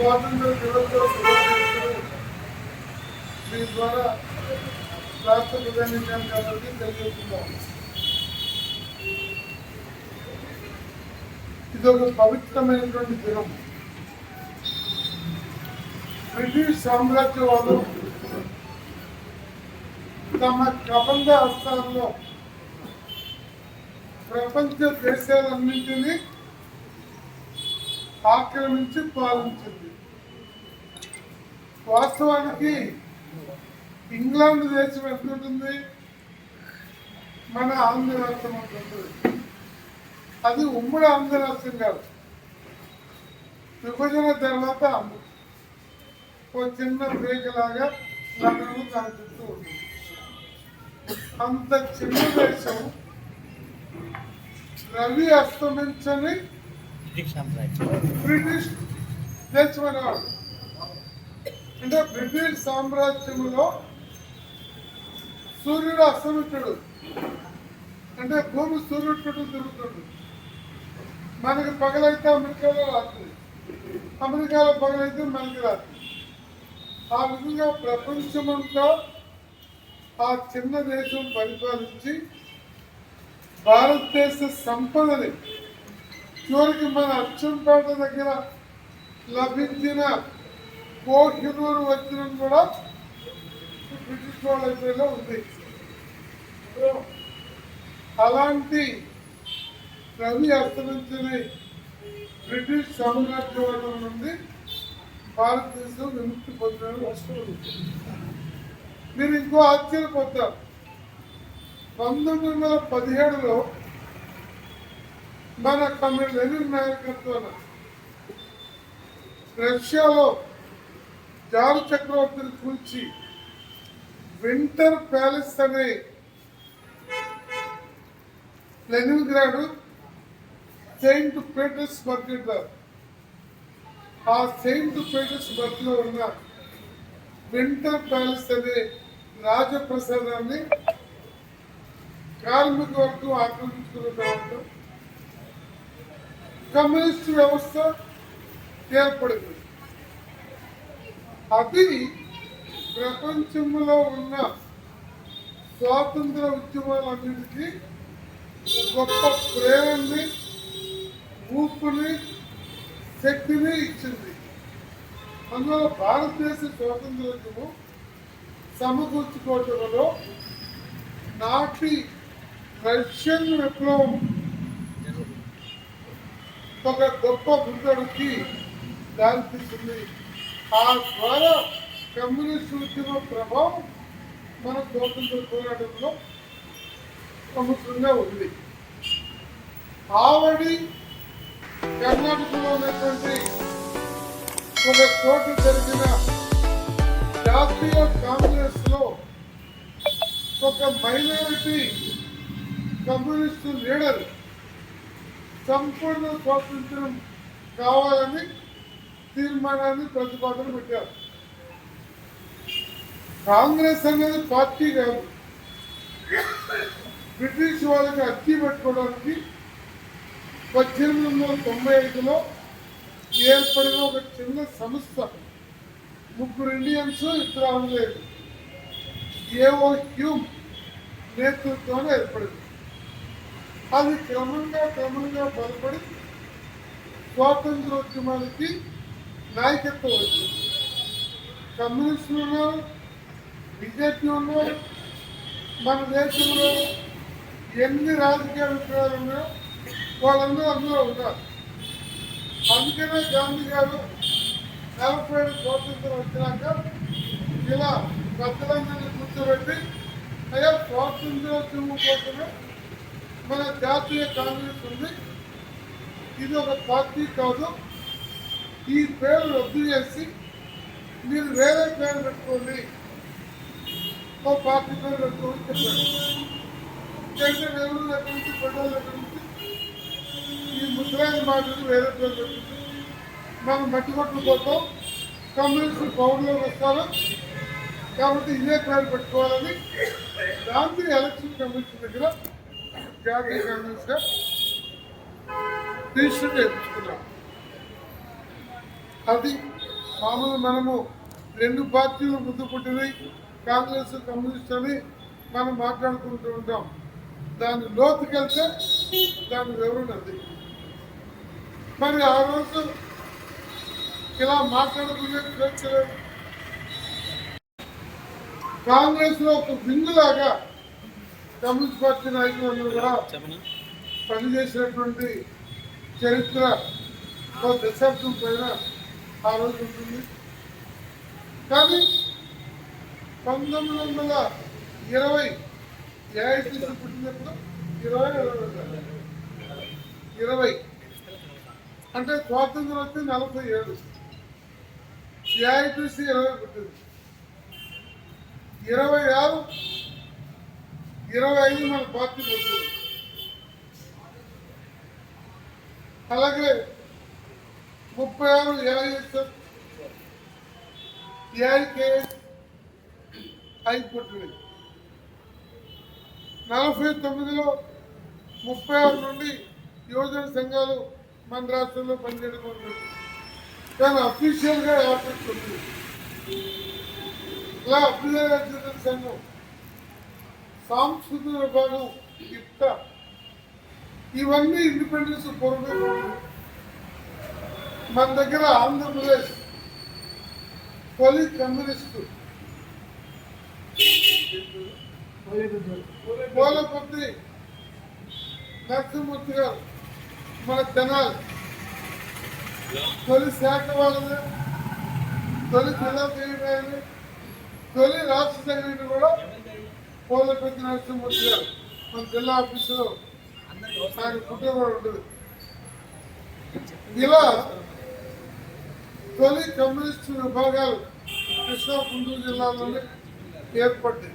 స్వాతంత్ర దినోత్సవ శుభాకాంక్షలు మీ ద్వారా రాష్ట్ర ప్రధాని గారికి తెలియజేస్తున్నాం ఇది ఒక పవిత్రమైనటువంటి దినం బ్రిటిష్ సామ్రాజ్యవాదం తమ కబంధ హస్తాల్లో ప్రపంచ దేశాలన్నింటినీ ఆక్రమించి పాలించింది. వాస్తవానికి ఇంగ్లాండ్ దేశం ఎట్లుంటుంది మన ఆంధ్ర రాష్ట్రం ఉంటుంది. అది ఉమ్మడి ఆంధ్ర రాష్ట్రం కాదు. విభజన తర్వాత ఓ చిన్న బ్రేక్ లాగా లండన్ దాని చుట్టూ ఉంటుంది. అంత చిన్న దేశం రవి అస్తమించని బ్రిటిష్ సామ్రాజ్యం అంటే బ్రిటిష్ సామ్రాజ్యంలో సూర్యుడు అస్తమించడు. అంటే భూమి సూర్యుడు చుట్టూ తిరుగుతుంది. మనకి పగలైతే అమెరికాలో రాత్రి. అమెరికాలో పగలైతే మనకి రాత్రి. ఆ విధంగా ప్రపంచమంతా ఆ చిన్న దేశం పరిపాలించి భారతదేశ సంపదని చివరికి మన అచ్చంపేట దగ్గర లభించిన కోహినూరు వజ్రం కూడా బ్రిటిష్ వాళ్ళ ఉంది. అలాంటి రవి అస్తమించిన బ్రిటిష్ సామ్రాజ్యవాదం నుండి భారతదేశం విముక్తి పొందిన రాష్ట్రం మీరు ఇంకో ఆశ్చర్యపోతారు పంతొమ్మిది వందల పదిహేడులో మన కమ్యూనిస్ట్ లెనిన్ నాయకత్వాన రష్యాలో జారు చక్రవర్తిని కూల్చి వింటర్ ప్యాలెస్ అనే లెనిన్గ్రాడ్ సెయింట్ పీటర్స్బర్గ్ అంటారు ఆ సెయింట్ పీటర్స్బర్గ్లో ఉన్న వింటర్ ప్యాలెస్ అనే రాజప్రసాదాన్ని కార్మిక వర్గం ఆక్రమించుకున్న తర్వాత కమ్యూనిస్ట్ వ్యవస్థ ఏర్పడింది. అది ప్రపంచంలో ఉన్న స్వాతంత్ర ఉద్యమాలన్నిటికీ గొప్ప ప్రేరణని ఊపుని శక్తిని ఇచ్చింది. అందువల్ల భారతదేశ స్వాతంత్రోద్యమం సమకూర్చుకోవటంలో నాటి రష్యన్ విప్లవం ఒక గొప్ప ముందడుకి దారితీస్తుంది ఆ ద్వారా కమ్యూనిస్ట్ ఉద్యమ ప్రభావం మన స్వాతంత్ర పోరాటంలో ప్రముఖంగా ఉంది. ఆవడి కర్ణాటకలో ఉన్నటువంటి ఒక చోట జరిగిన జాతీయ కాంగ్రెస్లో ఒక మైనారిటీ కమ్యూనిస్టు లీడర్ సంపూర్ణ స్వాతంత్రం కావాలని తీర్మానాన్ని ప్రతిపాదన పెట్టారు. కాంగ్రెస్ అనేది పార్టీ కాదు. బ్రిటిష్ వాళ్ళకి అచ్చి పెట్టుకోవడానికి పద్దెనిమిది వందల తొంభై ఐదులో ఏర్పడిన ఒక చిన్న సంస్థ ముగ్గురు ఇండియన్స్ ఇద్దరు ఆంగ్లేయులు ఏఓ హ్యూమ్ నేతృత్వంలో ఏర్పడింది. అది క్రమంగా క్రమంగా బలపడి స్వాతంత్రోద్యమానికి నాయకత్వం వచ్చింది. కమ్యూనిస్టులు ఉన్నారు బీజేపీ ఉన్నారు మన దేశంలో ఎన్ని రాజకీయ విప్లవాలు ఉన్నాయో వాళ్ళందరూ అందులో ఉన్నారు. అందుకనే గాంధీ గారు నలభై ఏడు స్వాతంత్రం వచ్చినాక ఇలా పెద్దలందరినీ కూర్చోబెట్టి అయ్యా స్వాతంత్రోద్యమం కోసమే మన జాతీయ కాంగ్రెస్ ఉంది. ఇది ఒక పార్టీ కాదు. ఈ పేరు రద్దు చేసి మీరు వేరే పేరు పెట్టుకోండి. ఒక పార్టీ పేరు పెట్టుకోండి చెప్పారు. చేసే ఎవరు దగ్గర నుంచి పెట్రోల్ దగ్గర నుంచి ఈ ముసలాయి మాటలు వేరే పేరు పెట్టుకుంది. మనం మట్టి కొట్లు పోతాం. కమ్యూనిస్టు పౌరులు వస్తారు. కాబట్టి ఇదే పేరు పెట్టుకోవాలని గాంధీ ఎలక్షన్ కమిషన్ దగ్గర జాతీయ కాంగ్రెస్ రిజిస్టర్ చేయించుకున్నాం అది మామూలు మనము రెండు పార్టీలు ముందు పుట్టినవి కాంగ్రెస్ కమ్యూనిస్ట్ అని మనం మాట్లాడుకుంటూ ఉంటాం. దాని లోతుకెళ్తే దాని వివరణ అది మరి ఆ రోజు ఇలా మాట్లాడుకునే స్వేచ్ఛ కాంగ్రెస్లో ఒక బిందులాగా కమ్యూనిస్ట్ పార్టీ నాయకులందరూ కూడా పనిచేసినటువంటి చరిత్ర దశాబ్దం పైన ఆ రోజు ఉంటుంది. కానీ పంతొమ్మిది వందల ఇరవై ఏఐటీసీ పుట్టినప్పుడు ఇరవై ఇరవై ఇరవై. అంటే స్వాతంత్రం వచ్చి నలభై ఏడు. ఏఐటీసీ ఇరవై పుట్టింది. ఇరవై ఆరు ఇరవై ఐదు మన పార్టీ వచ్చింది అలాగే ముప్పై ఆరు ఏఐఎస్ఎఫ్ ఏఐకేఎస్ ఐదు నలభై తొమ్మిదిలో ముప్పై ఆరు నుండి యువజన సంఘాలు మన రాష్ట్రంలో పనిచేయడం ఉంటుంది కానీ అఫీషియల్గా యాభై తొమ్మిది ఇలా అఫీషియల్ యువజన సంఘం సాంస్కృతిక విభాగం ఇప్టా ఇవన్నీ ఇండిపెండెన్స్ పూర్వమే మన దగ్గర ఆంధ్రప్రదేశ్ తొలి కమ్యూనిస్టు. పోలపర్తి నరసింహమూర్తి గారు మన తెనాలి తొలి శాఖ వాళ్ళది తొలి జిల్లా తెలియదు తొలి రాష్ట్ర సెక్రటరీ కూడా పోలపర్తి నరసింహమూర్తి గారు మన జిల్లా ఆఫీసులో ఆయన కుటుంబం ఉండదు ఇలా తొలి కమ్యూనిస్టు విభాగాలు కృష్ణా గుంటూరు జిల్లాలోనే ఏర్పడ్డాయి.